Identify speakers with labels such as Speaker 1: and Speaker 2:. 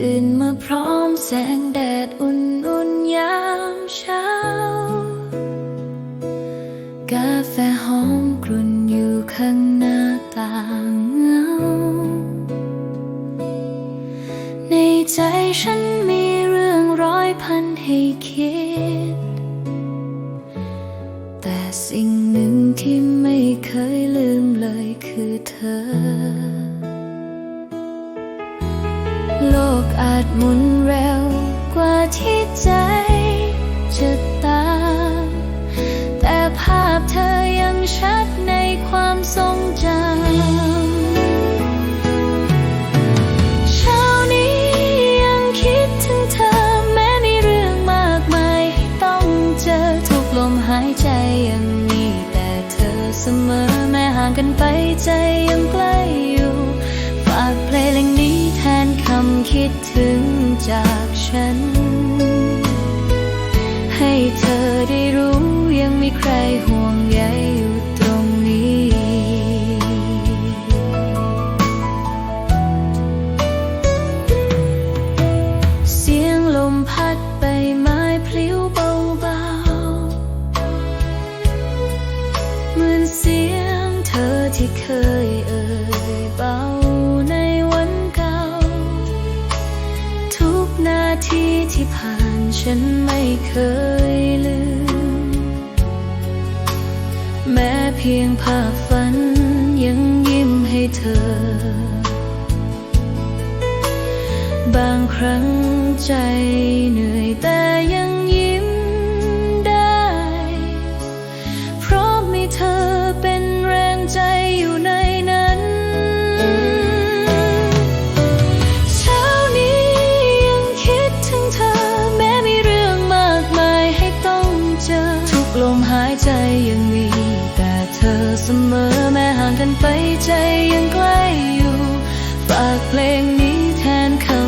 Speaker 1: ตื่นมาพร้อมแสงแดดอุ่นอุ่นยามเช้า กาแฟหอมกลุ่นอยู่ข้างหน้าต่างเงา ในใจฉันมีเรื่องร้อยพันให้คิด แต่สิ่งหนึ่งที่ไม่เคยลืมเลยคือเธอ อาจหมุนเร็วกว่าที่ใจจะตาม แต่ภาพเธอยังชัดในความทรงจำเช้านี้ยังคิดถึงเธอ แม้มีเรื่องมากมายให้ต้องเจอทุกลมหายใจยังมีแต่เธอเสมอ แม้ห่างกันไปใจยังใกล้ ที่เคยเอ่ยเบาในวันเก่า ทุกนาทีที่ผ่านฉันไม่เคยลืม แม้เพียงภาพฝันยังยิ้มให้เธอ บางครั้งใจางกันไปใจยังใกล้อยู่ ฝากเพลงนี้แทนคำ